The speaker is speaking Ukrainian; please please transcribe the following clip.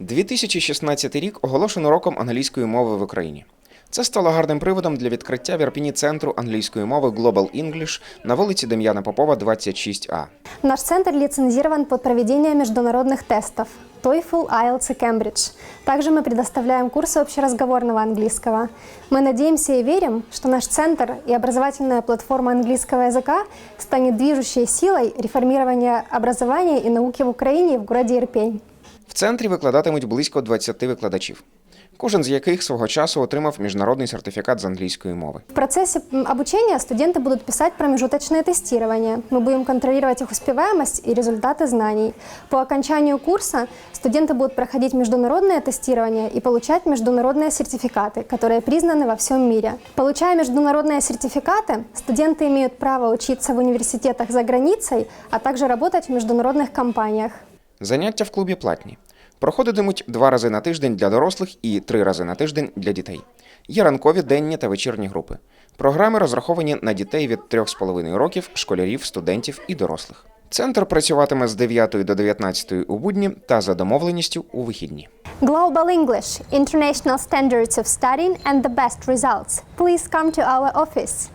2016 рік оголошено роком англійської мови в Україні. Це стало гарним приводом для відкриття в Ірпіні центру англійської мови Global English на вулиці Дем'яна Попова, 26А. Наш центр лицензирован под проведение международных тестов TOEFL, IELTS и Cambridge. Также мы предоставляем курсы общеразговорного английского. Мы надеемся и верим, что наш центр и образовательная платформа английского языка станет движущей силой реформирования образования и науки в Украине и в городе Ирпень. В центрі викладатимуть близько 20 викладачів, кожен з яких свого часу отримав міжнародний сертифікат з англійської мови. В процессе м, обучения студенты будут писать промежуточное тестирование. Мы будем контролировать их успеваемость и результаты знаний. По окончанию курса студенты будут проходить международное тестирование и получать международные сертификаты, которые признаны во всем мире. Получая международные сертификаты, студенты имеют право учиться в университетах за границей, а также работать в международных компаниях. Заняття в клубі платні. Проходитимуть два рази на тиждень для дорослих і три рази на тиждень для дітей. Є ранкові, денні та вечірні групи. Програми розраховані на дітей від 3,5 років, школярів, студентів і дорослих. Центр працюватиме з 9 до 19 у будні та за домовленістю у вихідні. Global English, international standards of studying and the best results. Please come to our office.